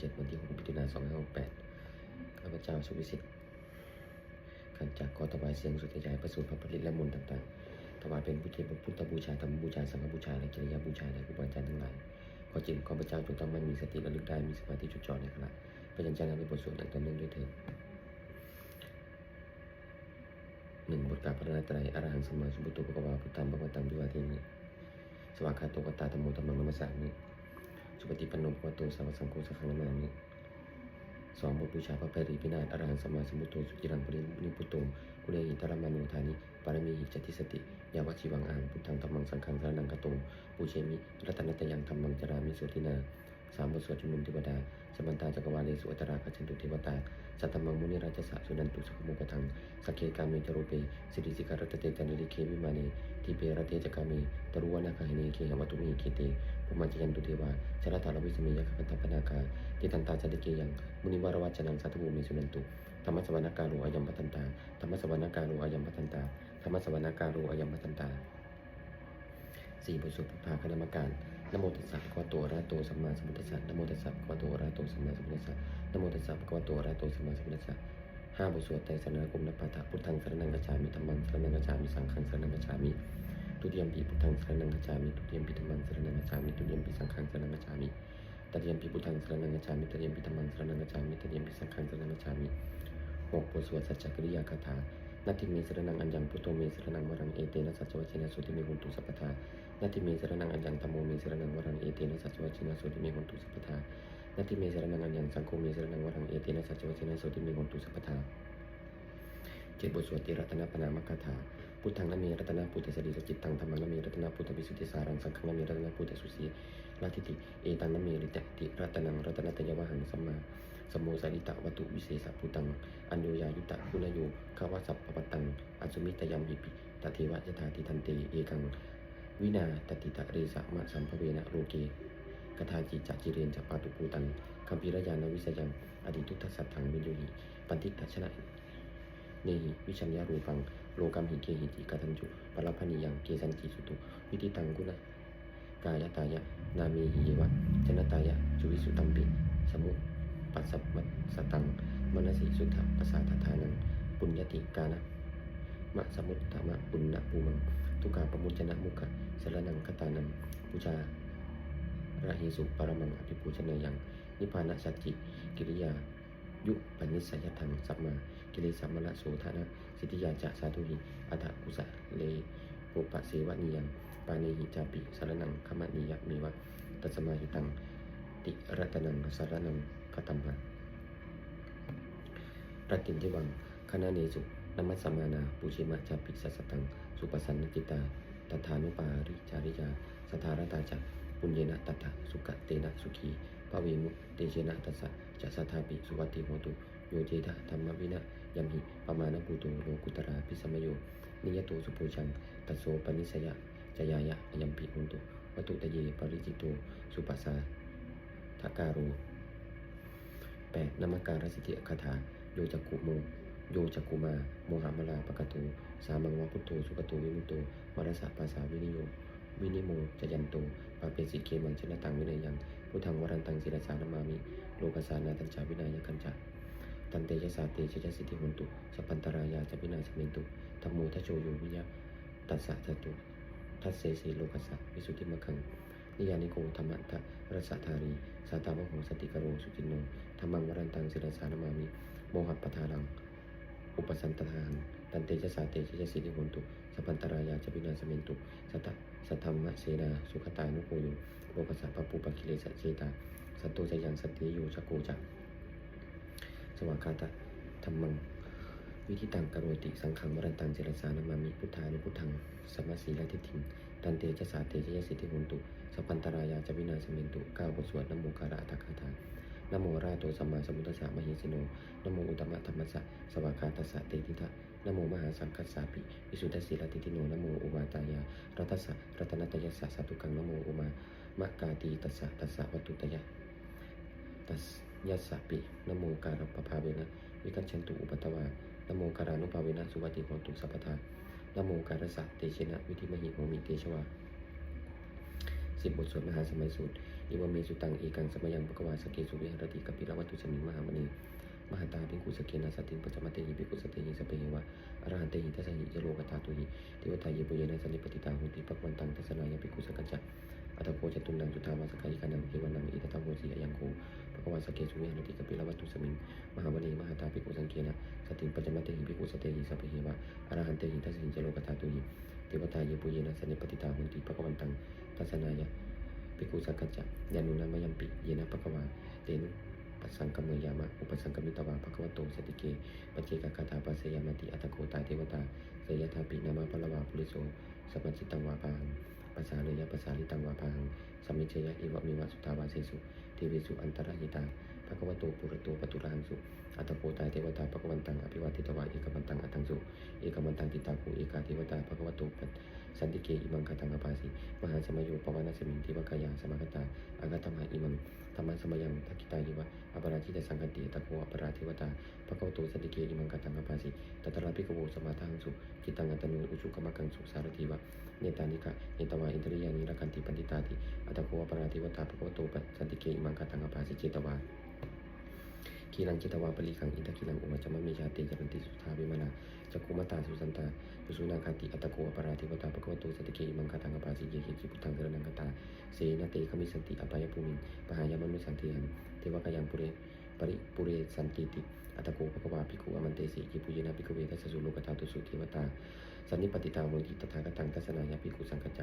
เจ็ดวันที่หกมิถุนายนสองห้าหกแปดข้าพเจ้าสุวิสิทธิ์ขันจากขอถวายเสียงสุดใจประสูติพระผลิตและมนต์ต่างๆถวายเป็นพุทธพุทธบูชาธรรมบูชาสังฆบูชาและกิริยาบูชาในครูบาอาจารย์ทั้งหลายขอจิตของพเจ้าจงตั้งมั่นมีสติระลึกได้มีสมาธิจดจ่อในขณะพยัญชนะในบทสวดอย่างต่อเนื่องด้วยเถิดหนึ่งบทกาพระนาตรัยอรหังสมมาสมพุทโธพระกวาพุทธังพระวตังวิวาทินิสวากขาโตกตาธรรมโมธรรมังนัมสสามิ สุปฏิปันโนภควโตสาวกสังโฆสังฆนามามิสองบทบูชาพระเพรีพินาศอรหังสมมาสมุตโตสุจิรังปรินิพุตโตกุเลหิตรมานุธานิปารมีหิจติสติยาวชีวังอาหังพุทธังธรรมังสังฆังสรนังกโตปูเชมิรัตนตยังธรรมังจรามิสุทินา สามบทสวดจุนุมเทวดาสมันตาจักรวาเลสุอัตราคัจันตุเทวตาสัตตมังมุนิราชสะสุนันตุสัพพโมกทังสักเคกามิจโรเปสิริสิการตเตจันลิเควิมานีทีเปรเตจกามิตรุวนาคาหิเนเคหวัตุมิเคเตปุมัจยันตุเทวาชรตาลวิสมียคคัตตปนาคาทิตันตาจติเกยังมุนิวารวัจนังสัตตภูมิสุนันตุธรรมสวรรณกาโลอายัมปตันตาธรรมสวรรณกาโลอายัมปตันตาธรรมสวรรณกาโลอายัมปตันตาสี่บทสวดพุทธคณมการ นโมตัสสะภะคะวะโตอะระหะโตสัมมาสัมพุทธัสสะนโมตัสสะภะคะวะโตอะระหะโตสัมมาสัมพุทธัสสะนโมตัสสะภะคะวะโตอะระหะโตสัมมาสัมพุทธัสสะห้าบทสวดไตรสรณคมนปาฐะพุทธังสรณังกัจฉามิธัมมังสรณังกัจฉามิสังฆังสรณังกัจฉามิทุติยมปีพุทธังสรณังกัจฉามิทุติยมปีธัมมังสรณังกัจฉามิทุติยมปีสังฆังสรณังกัจฉามิตติยมปีพุทธังสรณังกัจฉามิตติยมปีธัมมังสรณังกัจฉามิตติยมปีสังฆังสรณังกัจฉามิหกบทสวดสัจจกิริยาคาถานาทิเมสรนังอัญญังพุทโธเมสรนังวรังเอเตนะสัจจวัชินะสุติเมหุนตุสัพพทา นาทิเมสรนังอัญญังธรรมโมเมสรนังวรังเอเตนะสัจจวัชินะสุติเมหุนตุสัพพทานาทิเมสรนังอัญญังสังโฆเมสรนังวรังเอเตนะสัจจวัชินะสุติเมหุนตุสัพพทาเจ็ดบทสวดติรัตนปนามคาถาพุทธังนเมรัตนพุทธสริสจิตตังธรรมังนเมรัตนพุทธวิสุทธิสารังสังฆังนเมรัตนพุทธสุสีลาทิติเอตังนเมริตติรัตนังรัตนตยวหังสัมมาสมโมสาริตะวัตุวิเศษพุตังอัญโยยายุตะคุณโยขาวสัพพปตังอสุมิตยามหิปิตติวะยถาติทันเตเอกัง วินาตติตะเรสะมะสัมภเวนะโลเกกทาจิจักจิเรนจัปปาตุปูตังคัมภีรยานวิสยังอดิทุตสัตถังวิโยหิปันติตัชนะเนหิวิชัญญารูปังโลกัมหิเกหิติกตัญจุปรพนิยังเกสันจิสุตุวิติตังกุณกายตายะนามีหิเยวะจนตายะจุวิสุตัมปิสมุปัสสัมัสตังมนสิสุทธปัสสาทธานังปุญญติกานะมะสมุตตมะปุณณภูมังทุกขาปมุจนะมุขะ สรนังคตานังปูชาระหิสุปรมังอภิปูชเนยัง นิพพานะสัจจิกิริยา ยุปนิสัยธรรมสัมมากิริสัมมละโสธนะ สิทธิยาจะสาธุหิอัฏฐกุสะเลปุปะเสวะนิยังปานิหิจาปิสารนังขมะนิยะมีวะตัสมาหิตัง ติรัตนังสารนังคตัมมะรัตินทิวังคณะเนสุนัมมัสสมานาปูชิมะจาปิสัสตัง สุปสันนจิตา ตถานุปาริจาริยาสถารตาจักปุญเยนะตัตถะสุกะเตนะสุขีปเวมุเตเชนะตัสสะจะสัทธาปิสุวัติโหตุโยเจทะธรรมวินะยัมหิปมาณปูโตโลกุตราพิสมโยนิยโตสุโพชังตัสโสปนิสยะจยายะยัมปิหุนตุวัตุตเยปริจิตโตสุปัสสาทากาโรแปดนามการสิทธิคาถาโยจักกุโมโยจักกุมา โมหามลาปะกะโต สามังวะพุทโตสุกโตวิมุตโตมรสะปาสาวินิโยวินิโมจยันโตปาเปสิเกมังชนะตังวินัยยังพุทธังวรันตังศิรสานามามิโลกสานาตัญจาวินายกันจาตันเตยะสาเตชยสิทธิหุนตุสัพันตรายาจะวินาศเมนตุธรรมโมทะโชโยวิยะตัสสะจตุทัสเสสีโลกัสสะวิสุทธิมะขังนิยานิโกธรรมะทะรสธารีสาตามโหสติกโรสุจินโนธรรมังวรันตังศิรสานามามิโมหัปปทารัง อุปสันตทาน ตันเตชะสาเตชะสิริหุนตุสัพพันตรายาจะวินาสเมนตุสัตสัทธรรมะเสนาสุขตานุโกโยโลกัสสะปปุปะกิเลสเจตาสัตโตจะยังสติโยชะโกจักสวากาตะธรรมัง วิธีตังกโรติสังขังวรันตังเจรสานามามิพุทธานุพุทธังสัมมาสีลทิฏฐิงตันเตชะสาเตชะยสิทธิหุนตุสัพพันตรายาจะวินาสเมนตุก้าวบทสวดนโมการะอัตถคาถา นโมราโตสัมมาสัมพุทธัสสะมหิสโนนโมอุตตมะธรรมัสสะสวากาตัสสะเตติทะนโมมหาสังคัสสาปิวิสุทธิสีลทิฏฐิโนนโมอุมาตายารัตสสะรัตนตยัสสะสัตุกังนโมอุมามะกาตีตัสสะตัสสะวัตุตยะตัสยัสสะปินโมการปภาเวนะวิกัจฉันตุอุปตวานโมการานุภาเวนะสุวัติโหตุสัพพทานโมการสะเตชนะ วิธิมหิโหมิเตชวาสิบบทสวดมหาสมัยสูตร อิวเมสุตังเอกังสมยังปะกวาสเกสุวิหารติกัปปิระวัตุสมิงมหามณีมหาตาภิกขุสเกนะสติงปัจจมเตหิภิกุสเตหิสเปหิวะอรหันเตหิทัสสหิจโลกตาตุหิเทวตาเยปุเยนะสันนิปติตาหุติปักวันตังทัสนายภิกุสกัจจะอัตโพจตุนังจุตาวาสกายิกานังเอวนังอิตตาโหสียังโกปะกวาสเกสุวิหารติกัปปิระวัตุสมิงมหามณีมหาตาภิกขุสังเกนะสติงปัจจมเตหิภิกุสเตหิสเปหิวะอรหันเตหิทัสสหิจโลกตาตุหิเทวตาเยปุเยนะสันนิปติตาหุติปักวันตังทัสนาย ภิกขุสังกัจจะยานุนามยัมปิเยนะปะกวาเตนุปัสสังกมเมยามะอุปสังกมิตวาภะคะวะโตสติเกปัจเจกคาถาปัสยามติอัตโกตาเทวตาเสยทาปินามาพะละวาปุริโสสัพพจิตตังวาปังปัสสาเลยะปัสสาลิตังวาปังสัมมิเชยะเอวะมิวะสุทาวาเสสุเทวิสุอันตรหิตาภะคะวะโตปุรโตปตุรังสุ อัตโกตาเทวตาภะคะวันตังอภิวาทิตวาเอกมันตังอัตังสุเอกมันตังติตาภูเอกาเทวตาภะคะวะโตปัสสันติเกอิมังคตังอปาสิมหาสมโยปวานาสมิงทิวกายาสมากตาอากาตมหาอิมังธรรมะสมยังทักิตายิวะอปราชิตสังกติตะโกอปราธิวตาภะคะวะโตสันติเกอิมังกตังอปาสิตัตระภิกขโวสมาทังสุจิตังอัตโนอุชุกมกังสุสารติวะเนตานิกะเนตวาอินทริยานิรักันติปันติตาติอัตโกอปราธิวตาภะคะวะโตปัสสันติเกอิมังกตังอปาสิเจตวา คีรังจิตวาปริคังอินทคีรังอุมาจามะเมชาเตจรันติสุทาวิมานาจักุมตาสุสันตาสุสุนาคาติอัตโกอปราธิวตาปะกวโตสติเกมังคาตังอปาสิเยหิจิปุตังเสรนังคตาเสนาเตขมิสันติอปายภูมิปหายามนุสันติหันเทวกายังปุเรปริปุเรสันติติอัตโกภะคะวาภิกขุอมันเตสิจิปุยนะภิกขเวทัสสะสุโลกตาตุสุเทวตา สันนิปติตาโมทิตถาคตังทัสนายาภิกขุสังกัจจ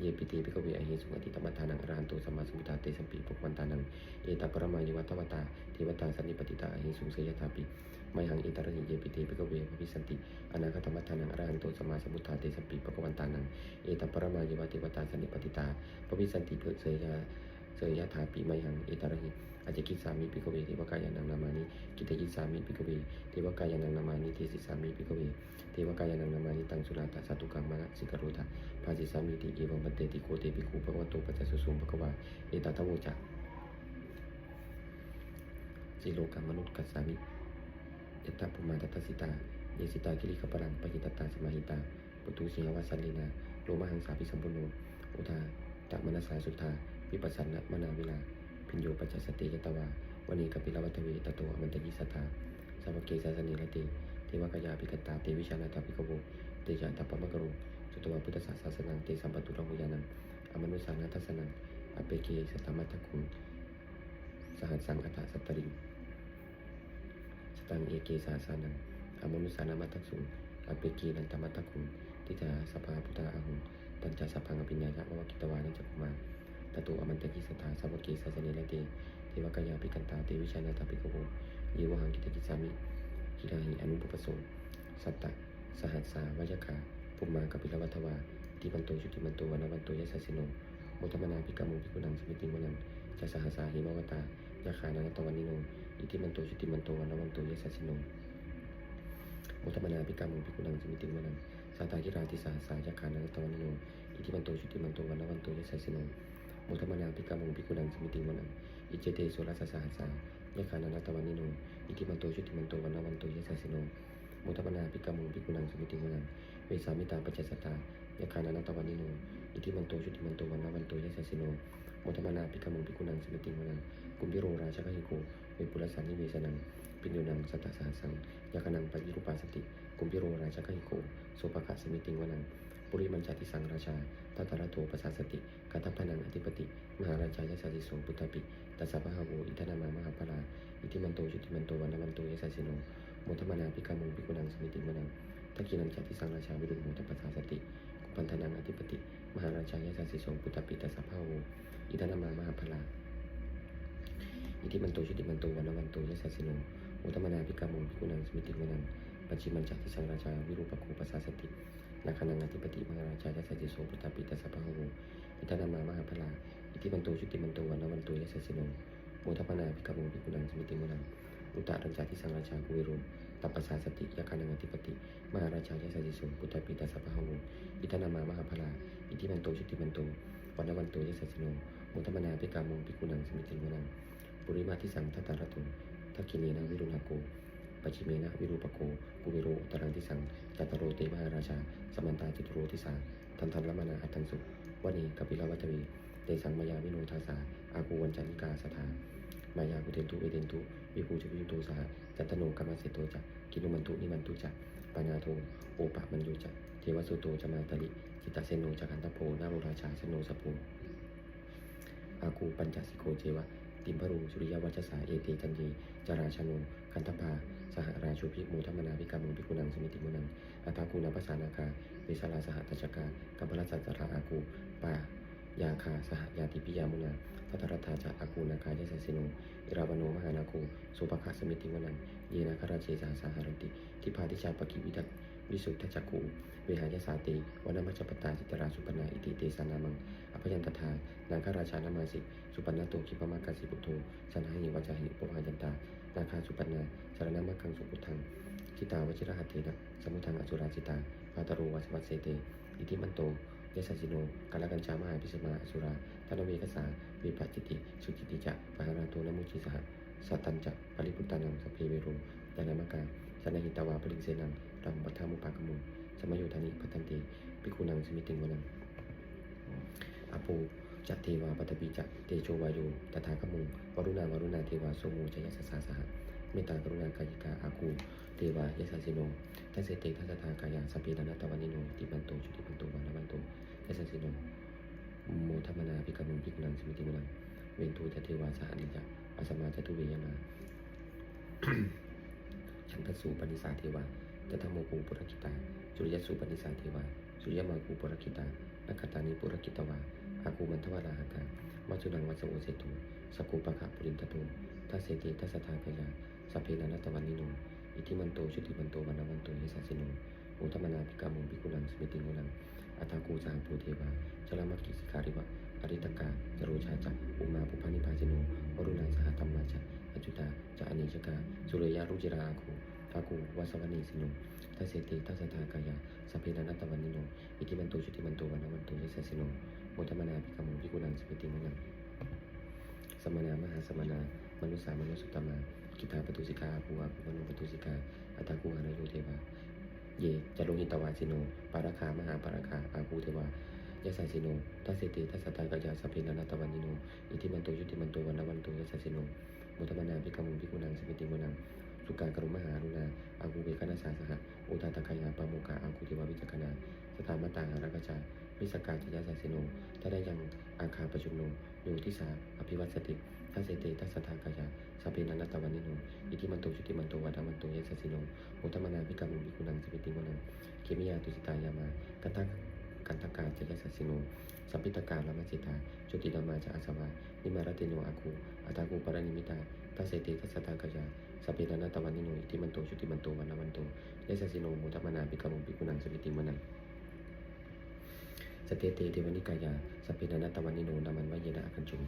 เยปิเตภิกขเวอหิสุงอติตมัฏฐานังอรหันโตสัมมาสัมพุทธาเตสัมปีปุกวันตานังเอตปรมายวตวตาเทวตาสันนิปติตาอหิสุงเสยทาปิไมหังอิตรหิเยปิเตปิกเวภวิสันติอนาคตมัฏฐานังอรหันโตสมมาสมพุทธาเตสัมปีปะกวันตานังเอตปรมายวเทวตาสันนิปติตาภิสันติเพิเสยาเสยทาปิไมหังเอตรหิ อาจจะกิสามิปิกเวเทวกายานังนามานิกิตยิสามิปิกเวเทวกายานังนามานิเทสิสามิปิกเวเทวกายานังนามานิตังสุราตาสาตุกัมมะสิกโรธาภาสิสามิติเอวังปันเตติโกเตปิคูปะกวโตปัจจสุสุมปะกวาเอตตะโวจะสิโลกามนุษย์กัสสามิยตตาปุมาตตสิตาเยสิตากิริขปรังปหิตตาสมาหิตาปุตุสิหวาสันลินาโลมาหังสาพิสัมปุโนอุทาจักมนัสสาสุทาวิปัสสนะมนาวิลา พิญโยปัจจสติยตวาวันีกัปิลวัตเวตโตอมันตยิสัทธาสัพเกสาสนิรติเทวกายาภิกตาเตวิชานาตาภิกโวเตจาตปะมะกโรสุตวาพุทธศาสสนังเตสัมปตุระหุยานังอมนุสานาทัสนังอเปเกสตมัตตคุงสหัสสังอัตสัตตริงสตังเอเกสาสานังอมนุสานามัตตสุงอเปกีนันตมัตตคุงทิจาสภาพุทธาอาหุตัญจาสัพพังอภิญญายะวะกิตวานัจักมา ตตุอมันตะกิสตาสัพพเกสาสนิละเตเทวกายาภิกันตาเตวิชานาตาภิกโวเยวหังกิตกิสามิกิราหิอนุปปโสสัตตะสหัสสาวยคาภุมมากปิลวัตวาติมันโตชุติมันโตวันวันโตยสัสสิโนโมทมนาภิกามุภิกุนังสมิติมนังจะสหัสสาหิมวตายาคานันตวันนิโนอิติมันโตชุติมันโตวันวันโตยสัสสิโนมุตมนาภิกามุภิกุนังสมิติมนังสาตากิราติสาสายาคานันตวันนิโนอิติมันโตชุติมันโตวนวันโตยสัสสิโน มุตมนาภิกามุภิกุนังสมิติมนังอิเจเตโสรัสสาสายาคานันตวันนิโนอิติมันโตชุติมันโตวันวันโตยะสัสิโนมุตมนาภิกามุภิกุนังสมิติมนังเวสามิตาปัจจสตายาคานันตวันนิโนอิติมันโตชุติมันโตวันวันโตยะสัสิโนมุตมนาภิกามุภิกุนังสมิติมนังกุมพิโรราชกหิโกเวปุรสันนิเวสนังปิญโยนังสัตตสาสังยะขานังปยิรุปาสติกุมพิโรราชกหิโกโสภคะสมิติงวนัง ปุริมันจติสังราชาตัตระโทปสาสติกาตพนังอธิปติ มหาราชายสัสสิโสพุทธปิตัสสะพะหะโวอิทนามามหาพลาอิติมันโตจุติมันโตวันมันโตยสัสสิโนโมทมนาภิกามุภิกุนังสมิติวนังทักกินังจติสังราชาวิรุณโมตปสาสติกุปันธนังอธิปติ มหาราชายสัสสิโสพุทธปิตัสสะพะหะโวอิทนามามหาพลาอิทิมันโตชุติมันโตวันวันโตยสัสสิโนอุตมนาภิกามุภิกุนังสมิติวนังปัจจิมันจัติสังราชาวิรูปโคปัสสาสติ นาคานังอธิปติมหาราชายสัสสิโสพุทธปิตัสสะพะหะโวอิทนามามหาพลาอิทิมันโตชุติมันโตวันวันโตยสัสสิโนโมทัปนาภิกามุภิกุนังสมิติวนังอุตตรัญจติสังราชากุวิโรตัปปสาสติยาคานังอธิปติ มหาราชายสัสสิโสพุทธปิตัสสะพะหะโวอิทนามามหาพลาอิทิมันโตชุติมันโตวันวันโตยสัสสิโนโมทัปนาภิกามุภิกุนังสมิติวนังปุริมาทิสังทัตตารตุทักขิเนนะวิรุณโกปัจฉิเมนะวิรูปโกกุวิโรอุตรังทิสัง ตตโรเตมาราชา สมันตาจิตโรทิสาทันทันละมานาอัตตังสุวันีกปิลวัตเวสังมายาวิโนทาสา อากูวันจันิกาสถามายากุเทนตุเอเทนตุวิภูชวิโตสหจัตโนกรรมเสโตจักกินุมันตุนิมันตุจักปัญญาโทโอปะมันโยจักเทวสุโตจมาตลิจิตตเสโนจักันตโพนาโรราชาสโนสภูอากูปัญจสิโกเจวะ ติมพรูสุริยวัชสาเอเตจันเยจาราชโนคันธปาสหราชุพิมูธรรมนาภิกามุภิกุนังสมิติมุนังอัตตากูนภาษานาคาเวสลาสหตัชกากัมพลสัจจาราอากูปายาคาสหยาติปิยามุนาทัตรธาจะอากูนาคายสสิโนอิราวโนมหานาโคสุปคะสมิติมุนังเยนาคาราเชสาสหารติทิพาทิชาปกิวิทัตวิสุทธจักขู วหายสาติวนมัจจปตาจิตราสุปนาอิติเตสานามังอภยันตถานาคาราชานามาสิสุปนาโตคิปมากาสิปุโตสันหาหิวัจหิปวายันตานาคาสุปนาสารนามังคังสุปุทังจิตาวชิรหัตเถนะสมุทังอสุราจิตาปาตโรวัชวัสเสเตอิทิมันโตเยสัสิโนกาลกัญชามหาพิสมาอสุราตนเวกสาวิปัจจิติ สุจิติจะปหาราโตนมุชิสหสัตตัญจะปริพุตตานังสัพเพเวโรยานามกาสนหิตวาปริงเสนังรัมปัทธามุปากมุ สมโยธานิพัตันติปิคุนังสมิติงวนังอโปจัตเทวาปัตตปีจะเตโชวายโยตถาคมุงวรุณาวรุณาเทวาโสโมชยัสสาสหเมตตากรุณากายิกาอากูเทวายสัสิโนทัสเสเตทัสทากายาสพเพนานาตวันิโนติมันโตชุติมันโตวันนวันโตยสัสสิโนโมทัมมนาภิกขุภิกขุนังสมิติมุนังเวนทูจะเทวาสหนิจะอาสมาจะทุเวยนาฉันทสูปนิสาเทวาจะทำโมกูปุรคิตา สุริยสูปนิสาเทวา สุริยมากูปุรคิตานักขตานิปุรคิตวาอากูมันทวาราหตาวัจุนังวัสโอเสตุสกุปะขะปุรินตโตทัสเสติทัสสะทากายาสัพเพนานัตวันนิโนอิทิมันโตชุติมันโตวันวันโตเยสัสสิโนโอตมนาภิกามุภิกุนังสมิติโนนังอัตากูสาภูเทวาจลามักกิสิการิวะอริตกาจโรชาจักอุมาปุพานิพาจิโนวรุณาสหธรรมาจักอจุตาจะอเนชกาสุริยารุจิราอาคูอากูวัสวนีสิโน ทัสเสติทัสสะทากายาสัพเพนานัตตวันนิโนอิทิมันโตชุติมันโตวันวันตเยสัสสิโนโอตมนาภิกมุภิกุนังสมิติโนนังสมณามหาสมณามนุสามนุสุตมากิตาปตุสิกาภูวาภูวนุปตุสิกาอัตตากูหานโยเทวาเยจโรหิตวาสิโนปารคามหาปารคาอาภูเทวายะสาสิโนทัสเสติทัสสตากายาสัพเพนานตวันนิโนอิทิมันโตยุติมันโตวันวันโตยะสสิโนมุตมนาภิกมุภิกขุนังสมิติมุนัง สุการกรุมหารุณาอากูเบกนาสาสหะอุตาตะกายาปาโมกาอากูเทวาวิจักนาสถามตาหารักจาวิสกาจยะสาสิโนถ้าได้ยังอาคาประชุมโนโยทิสาอภิวัตสติทัสเตทัสทากายาสัพเพนันตวันนิโนอิทิมันโตชุติมันโตวัดมันโตเยสสสิโนโอตมนาภิกามุภิกุนังสมิติมนังเคมิยาตุสิตายามากันตังกันตกาจยสสสิโนสัพพิตการลมัจิตาจุติดามาจะอาสวานิมารติโนอาคูอัตากูปรนิมิตาทัสเตทัสทากายา สัพเพนันตวันนิโนอิทิมันโตชุติมันโตวัดามันโตเยสสิโนโอตมนาภิกามุภิกุนังสมิติมนังสเตเตเทวนิกายาสัพเพนันตวันนิโนนามันวะเยนะอคันจุง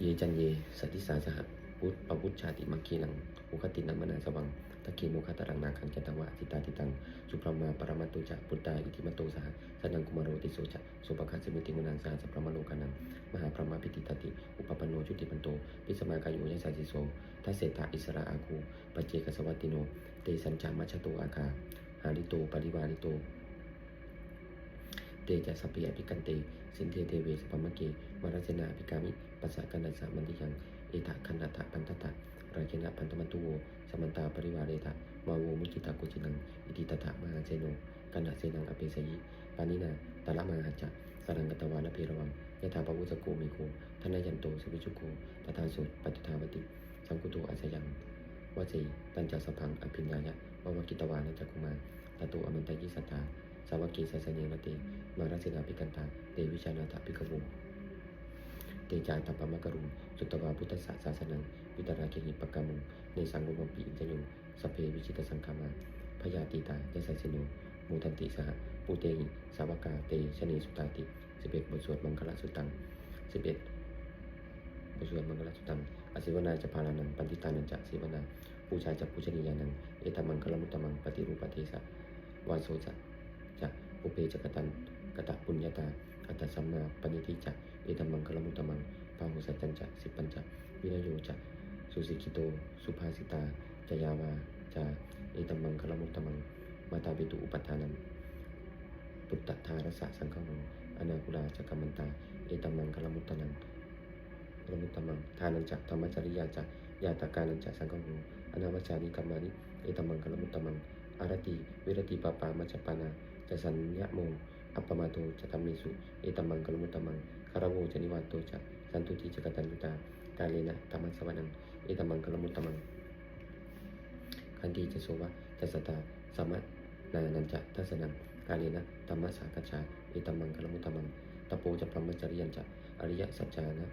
เยจันเยสติสาสหะพุทธปวุฒชาติมังคีนังอุคตินังมนาสวังตะกีมุขตรังนาคังจตวะติตาติตังสุพรมาปรมัตตุจะปุตตาอิทิมโตสหสันังกุมารโรติโสจะสุปคัสสมิติมุนังสาสัพรหมโลกานังมหาพรหมพิติตติ อุปปโน จุติปันโตปิสมากายโยสัสสิโสทัสเสตาอิสระอาคูปเจกสวัตติโน เตสัญจามัชโตอาคาหาลิโตปริวาริโต เตจะสพเพอภิกันเต สินเทเทเวสปมเกวรัชนาภิกามิปัสสะกันัสสะมันติยัง เอตะคันตะปันตตะราชนะพันธมันตุโวสมันตาปริวาเรตะมาโวมุจิตากุจินัง อิติตถะมหาเจโนกันดะเสนังอเปสยิปานินาตะละมหาจะสรังกตวานเพรวัง ยะถาปวุสโกเมโกทนายันโตสวิจุโกตถาสุปฏิทาวติสังกุโตอาสยังวเจตัญจสพังอภิญญายะววกิตวานจจคุมาตตุอมันตยิสัตตาสาวกีสัสเนวติมารัสนาภิกันตาเตวิชานาถภิกขวงเตจายตัปปะมะกรุงสุตวาพุทธศาสนังวิตราคิหิปกามุงในสังกุมปีอินทยุสเพวิชิตสังคามาพยาติตายสัสสิโนมูทันติสหปูเตหิสาวกาเตชนีสุตาติ สิบเอ็ดบทสวดมังคลสุตังสิบเอ็ดบทสวดมังคลสุตังอสิวนาจะพาลานังปันติตานันจะสิวนาปูชายจะปูชนียานัง เอตมังคลมุตตมังปฏิรูปฏิสะวาโสจะจะปุเพจะกตันกตะปุญญาตาอัตตสัมมาปณิทิจะเอตมังคลมุตตมังพาหุสัจจันจะสิปัญจะวินโยจะสุสิกิโต สุภาสิตาจยาวาจะเอตมังคลมุตตมัง มาตาปิตุอุปทานังปุตตะทารสะสังฆโมอ อนาคุลาจักกัมมันตา เอตัมมังคลมุตตนังคลมุตตมัง ทานันจะธรรมจริยาจะยาตากานันจะสังกังโหอนาวัจจานิกัมมานิ เอตัมมังคลมุตตมัง อารติเวรติปปามัจจปานาจะสัญญะโม อัปปมาโตจะธรรมิสุ เอตัมมังคลมุตตมังคารโวจะนิวัตโตจะสันตุติจกตัญญุตา กาเลนะธรรมสวนัง เอตัมมังคลมุตตมัง คันธีจะโสวะจะสตาสมะนานันจะทัสนัง กาเลนะธรรมสากัจจา เอตมังคลมุตมังตะโปจะพรหมจริยันจะอริยสัจจานะ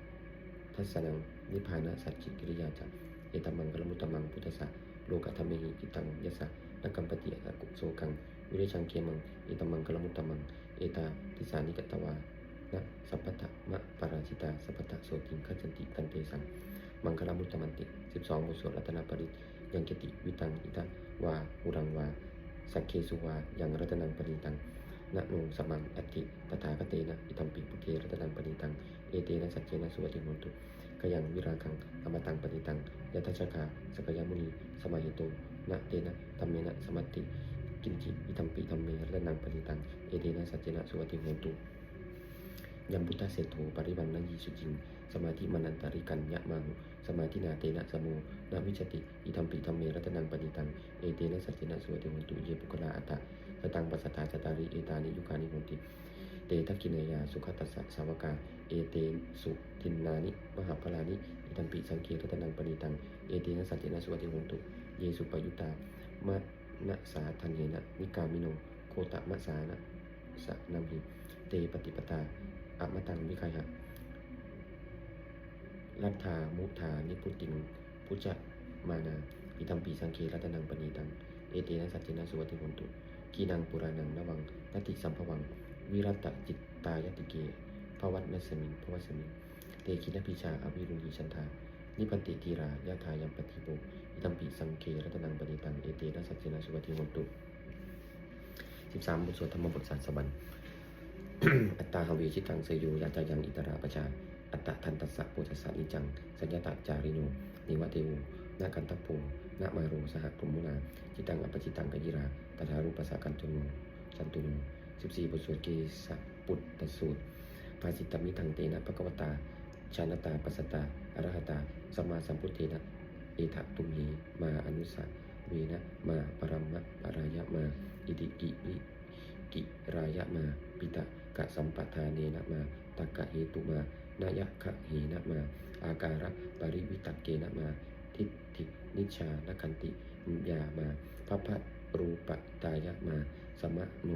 ทัสนังนิพพานะสัจจิกิริยาจะเอตมังคลมุตมังพุทธะโลกธรรมหิกิตังยสสะนักกัมปติอกุโสกังวิริชังเกมังเอตมังคลมุตมัง เอตาทิสานิกตวานะสัพพะมะปาราชิตาสัพพะโสติงขัจจันติกันเตสังมังคลมุตตมันติ12บทสวดรัตนปริตยังกิติวิตังอิตวาอุรังวาสักเคสุวายังรัตนังปริตัง นะโนสมังอัติตถาคเตนะอิทัมปิปุเทรัตนังปริตัง เอเตนะสัจเจนะสุวัติโหนตุกยังวิราคังอมตังปริตังยะทัชคาสกยมุนีสมาหิโตนะเตนะธรรมเมนะสมัติกินจิอิทัมปิธรรมเมรัตนังปริตัง เอเตนะสัจเจนะสุวัติโหนตุยัมพุทธเศรษโธปริวันนังยีสุจิง สมาธิมนันตาริกัญญะมัง สมาธินาเตนะสโมนาวิชติ อิทัมปิธรรมเมรัตนังปณิตัง เอเตนะสัจเจนะสุวัติโหนตุ เยปุคลาอัตตะ สตังปัสสตาจตาริเอตานิยุคานิโหนติ เตทักกินเนยาสุขตัสสะสาวกา เอเตสุทินนานิมหาพลานิอิทัมปิสังเกรันังปณิตัง เอเตนะสัจเจนะสุวัติโหตุเยสุปยุตตามะนะสาทันเยนะนิกามิโนโคตมะสานะสะนัมหิเตปฏิปตาอะมะตังวิคายะลัทธามุทานิพุติงพุจจะมานาอิทัมปีสังเครัตนังปณีตัง เอเตนะสัจเจนะสุวัติโหตุ กีนังปุรานังนวังนติสัมภวัง วิรัตจิตตายติเกภวัตนสมิงภวัสมิงเตคินพิชาอวิรุณีชันทานิพันติทีรายะทายัมปฏิโบอิทัมปีสังเครัตนังปณีตังเอเตนะสัจจนะสุวัติโหนตุสิบสามบทสวดธรรมบทสารสวรรค์อัตตาหเวชิตังเสยโยาจายังอิตราปชาอัตตะทันตัสสะโพธสสะนิจัง สัญญาตจาริโนนิวะเทโว นากันตะโพนามาโรสหพรมุนาจิตังอปจิตังกยิราตถารูปสากันตุโนจันตุโนสิบสี่บทสวดเกสปุตตสูตรภาสิตมิทังเตนะปะกวตาชานตาปัสตาอรหตาสมาสัมพุทเทนะเอทะตุมเหมาอนุสะเวนะมาปรัมมะปรายะมา อิติกิริกิรายะมาปิตะกะสัมปทานเนนะมาตะกะเหตุมานายะคะเหนะมา อาการะปริวิตักเกนะมา ทิฏฐินิชานคันติยามาพระพะรูปตายะมา สมะโน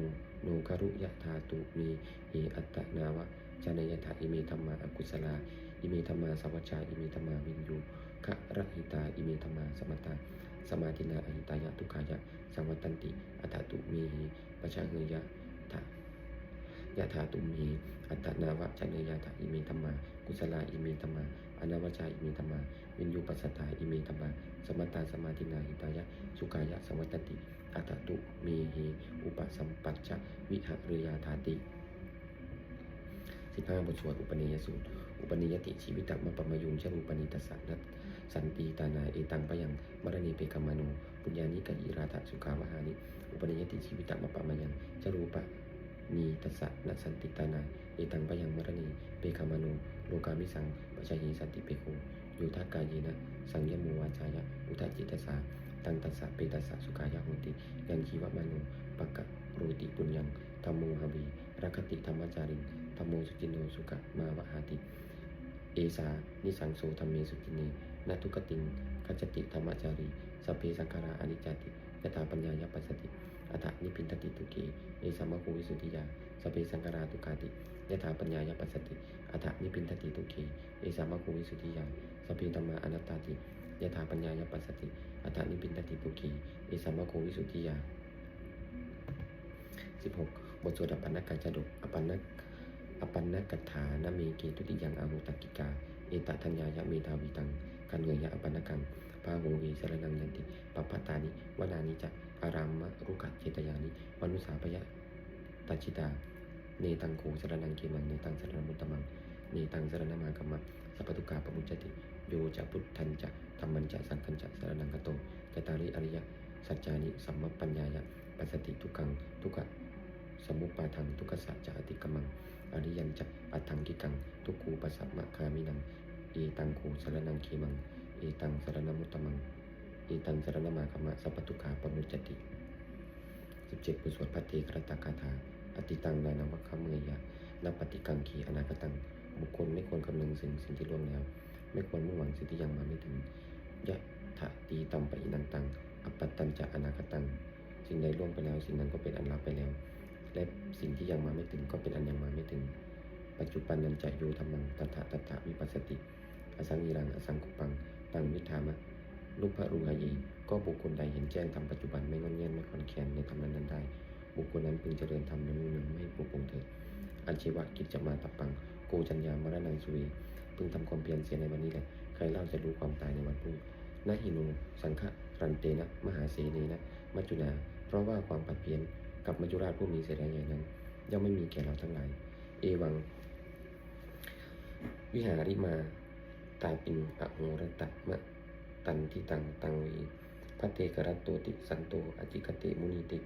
โนคารุยะธาตุมีเออัตตนาวะจานยถาอิเมธรรมาอกุศลา อิเมธรรมาสวัจจาอิเมธรรมาวินยูคะระหิตา อิเมธรรมาสมตาสมาธินาอหิตายะทุกขายะ สังวัตันติอัตตุมีหิปชาเงยะทะยะถาตุมีอัตนาวะจานยถาอิเมธรรมา กุศลาอิเมธรรมา อนาวจาอิเมธรรมา วินยูปัสสตาอิเมธรรมาสมตาสมาธินาหิตายะสุขายะสังวัตติอัตตุเมหิอุปสัมปัจจวิหะเรยาธาติสิบห้าบทสวดอุปนิยสูตรอุปนิยติชีวิตมะปะมยุงชนุปนิตัสสะนัตสันติตานาเอตังปยังมรณีเปกามานุปุญญานิกะยิราตะสุขาวหานิอุปนิยติชีวิตมะปะมยังจรูปะนีตัสสะนัสันติตานาเอตังปยังมรณีเปกามานุโลกามิสังปะชาหิสันติเปโก โยทากายีนะ สังยมูวาจายะ อุทาจิตตสาตังตัสสะเปตัสสะสุขายะโหติ ยังชีวะมโนปกะโรติปุญญังธรรมโมหวีรักติธรรมจาริงธรรมโมสุจินโนสุขมาวหาติ เอสา นิสังโสธรรมเมสุจินีนาทุกติงคัจติธรรมจารีสเพสังขาราอนิจจติยถาปัญญายปัสสติอัฏฐนิพินทติทุเก เอสัมมะโควิสุทธิยาสเพสังขาราทุกาติ ยถาปัญญายปัสสติอัฏฐนิพินทติทุเกเอสัมมะโควิสุทธิยาสัพเพธรรมาอนัตตาติยถาปัญญายปัสสติอัฏฐนิพินทติทุเกเอสัมมะโควิสุทธิยาสิบหกบทสวดอปันนกาจดกอปันนกอปันนกัฏฐานเมเกตุติยังอาโหตักกิกา เอตทัญญายะเมทาวิตังกันเงยะอปันนกังพาโวเวสรนังยันติปัปปตานิวนานิจะอารามะรุกะเจตยานิมนุสาปยะตัจิตา เนตังโคสรนังเกมังเนตังสรณมุตตมังเนตังสรณมากัมมะสัพพทุกาปมุจจติโยจะพุทธันจะธรรมันจะสังคัญจะสรนังกโตจตาริอริยะสัจจานิสัมมปัญญายะปัสสติทุกังทุกขะสมุปปาทังทุกขสัจจะอติกมังอริยันจะอัตถังกิกัง ทุกขูปัสัมมะคามินังเอตังคูสรนังคีมังเอตังสรณมุตตมังเอตังสรณมาคมะสัพพทุกขาปมุจจติสิบเจ็ดบทสวดพัตเตกรตคาถา อติตังนานามวัคคเมยะนับปฏิกังขีอนาคตัง บุคคลไม่ควรคำนึงสิ่งสิ่งที่ล่วงแล้ว ไม่ควรมุ่งหวังสิ่งที่ยังมาไม่ถึงยะถะตีตัมปอินันตังอัปปตตัญจะอนาคตัง สิ่งใดล่วงไปแล้ว สิ่งนั้นก็เป็นอันลับไปแล้ว และสิ่งที่ยังมาไม่ถึงก็เป็นอันยังมาไม่ถึง ปัจจุบันนันจะโยธรรมังตถาตถาวิปัสสติ อสังยีรังอสังคุปัง ตังวิธามะลุพระรุหายีก็บุคคลใดเห็นแจ้งทำปัจจุบันไม่งอนเงียนไม่คอนแคนในธรรมนั้นได้ บุคคลนั้นพึงเจริญธรรมนั้นหนึ่งไม่ปลุกปงเถิดอัญชีวะกิจจะมาตับปังโกจัญญามรณังสุวีพึงทำความเพียรเสียในวันนี้แหละใครเล่าจะรู้ความตายในวันพรุ่งนะหินูสังฆรันเตนะ มหาเสนีนะ มัจจุนา เพราะว่าความผัดเพี้ยนกับมัจจุราชผู้มีเสนาใหญ่นั้น ย่อมไม่มีแก่เราทั้งหลาย เอวัง วิหาริมาตาปินอโหรตะมะตันทิตังตังวีพระเตกรัตโตติสันโตอจิกเตมุนีติ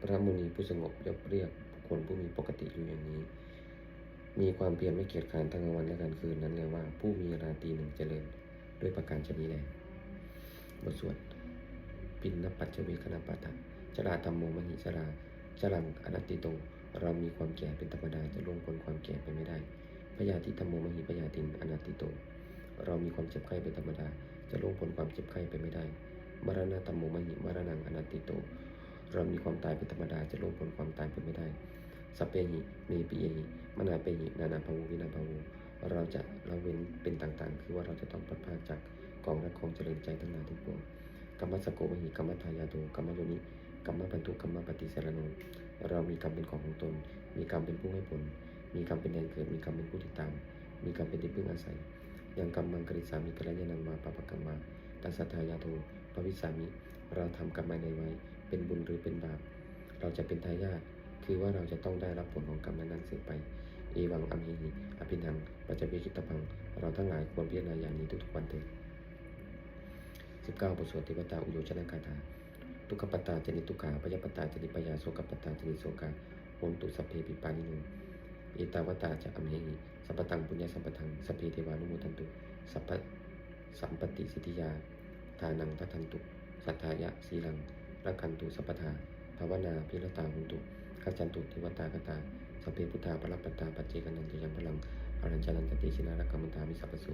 พระมุนีผู้สงบยกเรียกบุคคลผู้มีปกติอยู่อย่างนี้ มีความเพียรไม่เกียจคร้านทั้งกลางวันและกลางคืนนั้นเลยว่า ผู้มีราตรีหนึ่งเจริญด้วยประการชนี้แลบทสวดปินนปัจจเวคณปัตตะจราธรรมโมมหิสราจรังอนัตติโตเรามีความแก่เป็นธรรมดาจะล่วงพ้นความแก่ไปไม่ได้พยาธิธรรมโมมหิพยาตินอนัตติโต เรามีความเจ็บไข้เป็นธรรมดา จะล่วงพ้นความเจ็บไข้ไปไม่ได้ มรณะธรรมโมมหิมรณังอนัตติโต เรามีความตายเป็นธรรมดาจะล่วงพ้นความตายไปไม่ได้สพเปหิเมปิเยหิมนาเปหินานาภาวุวินาภาวุเราจะละเว้นเป็นต่างๆ คือว่าเราจะต้องพลัดพาจากกองรักของเจริญใจทั้งหลายทั้งปวงกรรมสโกมหิกรรมทายาโตกรรมโยนิกรรมปันทุกรรมปฏิสารโนเรามีกรรมเป็นของของตน มีกรรมเป็นผู้ให้ผล มีกรรมเป็นแดนเกิด มีกรรมเป็นผู้ติดตาม มีกรรมเป็นที่พึ่งอาศัย ยังกรรมมังกริสามิกระยานังมาปะปะกรรมมาตัสสทายาโทปวิสามิ เราทำกรรมใดไว้ เป็นบุญหรือเป็นบาป เราจะเป็นทายาทคือว่าเราจะต้องได้รับผลของกรรมนั้นๆสืบไป เอวังอภิหิอภินังปัจจเวคิตพัง เราทั้งหลายควรพิจารณาอย่างนี้ทุกๆวันเถิด19บเก้าบทสวดเทวตาอุโยชนะคาถาทุกขปตาจนิทุกขาพยปตาจนิปยาโสกปตาจนิโสกาโหนตุสัพเพปิปานิโนเอตาวตาจะอเมหิสัพตังปุญญสัมปทังสัพเพเทวานุโมทันตุสัพพสัมปติสิทธิยาทานังทัทันตุ สัทธายะสีลัง รักขันตุสัพพทาภาวนาพิรตาหุนตุขัจจันตุเทวตากตาสัพเพพุทธาปรัปตาปัจเจกันันจะยังพลังอรัญจานันตติชินารักขมันตามิสัพพสู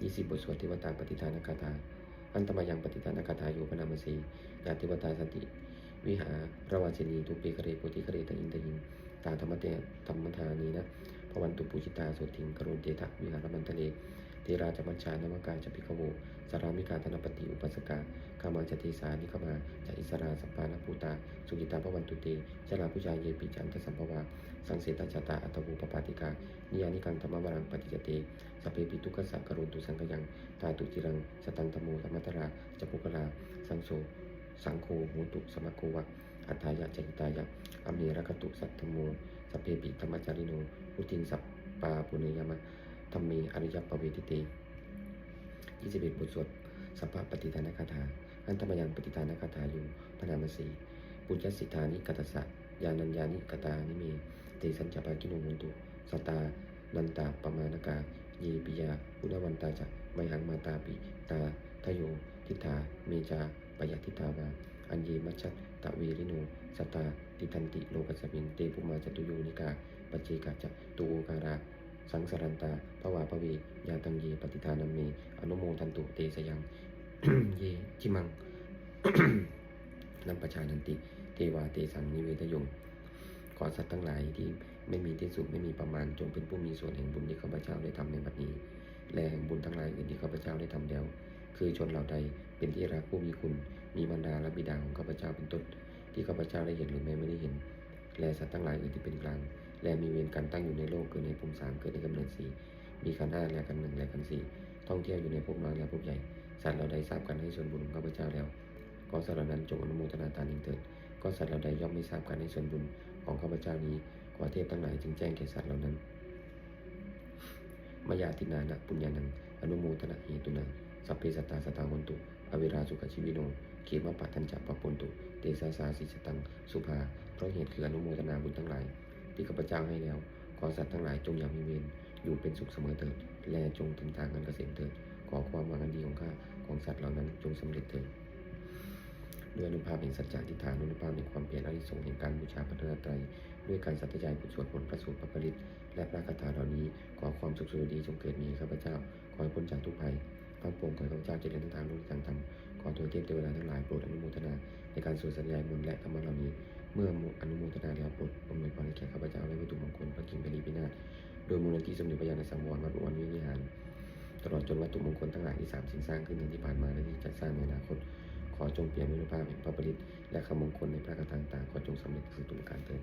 ยี่สิบบทสวดเทวตาปฏิทานคาถาอันตมายังปฏิทานคาถาโยพนามสียาเทวตาสันติ วิหาระวาสินีตุเปกเรโพธิกเรตอินทยินตาธรรมเตธรรมทานีนะพวันตุปูชิตาโสทิงกรุณเตทะวิหารมันทะเล ทราจมัญชานวกาจพิกโวสารามิกาธนปฏิอุปัสกาคามาจติสานิคมาจะอิสราสัปปานภูตา สุกิตาพวันตุเตจลาพุชายเยปิจันทสัมภวา สังเสตจตาอัตวูปปาติกา นิยานิกังธรรมวรังปฏิจเตสเพปิตุกสักรุณตุสังกยัง ตาตุจิรัง สตันตโมธรรมตราจปุกลา สังโส สังโฆโหตุสมะโกวะอัฏฐายะจหิตายะอเมรคตุสัตธโมสเพปิธรรมจาริโนพุทิงสัปปาปุเนยมะ ธรรมีอริยปเวทิเต21บทสวดสัพพะปฏิทานคาถาอันธรรมยังปฏิทานคาถาอยู่พระนามสีปุญญสิทธานิกัตสะยานัญญานิกตานิเมเตสัญจปากิโนมุนตุสตานันตาปมานกาเยปิยาอุณวันตาจะไมหังมาตาปิตาทโยทิฏฐาเมจาปยทิฏฐาวาอันเยมัชชัตตะเวริโนสตาติทันติโลกัสมินเตปุมาจตุโยนิกาปเจกาจะตูโอการา สังสรันตาภวาภเวยาตังเยปฏิทานัมเมอนุโมทันตุเตสยัง เยจิมังนัมปชานันติ เทวาเตสังนิเวทยงขอสัตว์ทั้งหลายที่ไม่มีที่สุดไม่มีประมาณจงเป็นผู้มีส่วนแห่งบุญที่ข้าพเจ้าได้ทำในบัดนี้ และแห่งบุญทั้งหลายอื่นที่ข้าพเจ้าได้ทำแล้ว คือชนเหล่าใดเป็นที่รักผู้มีคุณมีบรรดาและบิดาของข้าพเจ้าเป็นต้น ที่ข้าพเจ้าได้เห็นหรือไม่ไม่ได้เห็น และสัตว์ทั้งหลายอื่นที่เป็นกลาง และมีเวรกันตั้งอยู่ในโลกเกิดในภูมิสามเกิดในกำเนิดสี่มีขันห้าและขันหนึ่งและขันสี่ท่องเที่ยวอยู่ในภพน้อยและภพใหญ่สัตว์เราใดทราบกันให้ส่วนบุญของข้าพเจ้าแล้ว ก็สัตว์เหล่านั้นจงอนุโมทนาตามนี้เถิดก็สัตว์เหล่าใดย่อมไม่ทราบกันให้ส่วนบุญของข้าพเจ้านี้ขอเทพทั้งหลายจึงแจ้งแก่สัตว์เหล่านั้นมายาตินานะปุญญานังอนุโมทนาเหตุนังสัพเพสัตตาสตาวันตุ อเวราสุขชีวิโนเขมปัตัญจะปะปนตุ เตสาสาสิจตัง สุภา เพราะเหตุคืออนุโมทนาบุญทั้งหลาย ที่ข้าพเจ้าให้แล้ว ขอสัตว์ทั้งหลายจงอย่ามีเวรอยู่เป็นสุขเสมอเถิด และจงถึงทางอันเกษมเถิด ขอความหวังอันดีของข้าของสัตว์เหล่านั้นจงสำเร็จเถิดด้วยอนุภาพแห่งสัจจะทิฏฐานอนุภาพแห่งความเปลี่ยนอริสงแห่งการบูชาพระรัตนตรัยด้วยการสัตยายบทสวดมนต์พระสูตรพระปริตและพระคาถาเหล่านี้ ขอความสุขสวัสดีจงเกิดมีข้าพเจ้า ขอให้พ้นจากทุกภัยความโปร่งขอข้าพเจ้าเจริญทั้งทางโลกทางธรรมขอตัวเทพเทวดาทั้งหลายโปรดอนุโมทนาในการสวดสัญญามนต์และธรรมะเหล่านี้ เมื่ออนุโมทนาแล้วโปรดอำนวยพรให้แก่ข้าพเจ้าและวัตถุมงคลพระกิ่งกรีพินาศโดยมูลนิธิสมเด็จพระยาณสังวรวัดอวันวิหาร ตลอดจนวัตถุมงคลทั้งหลายที่สามสิ่งสร้างขึ้นในที่ผ่านมาและที่จะสร้างในอนาคต ขอจงเปลี่ยนอนุภาพแห่งพระปริตและคำมงคลในพระกถาต่างๆขอจงสำเร็จสืบตุมการเติม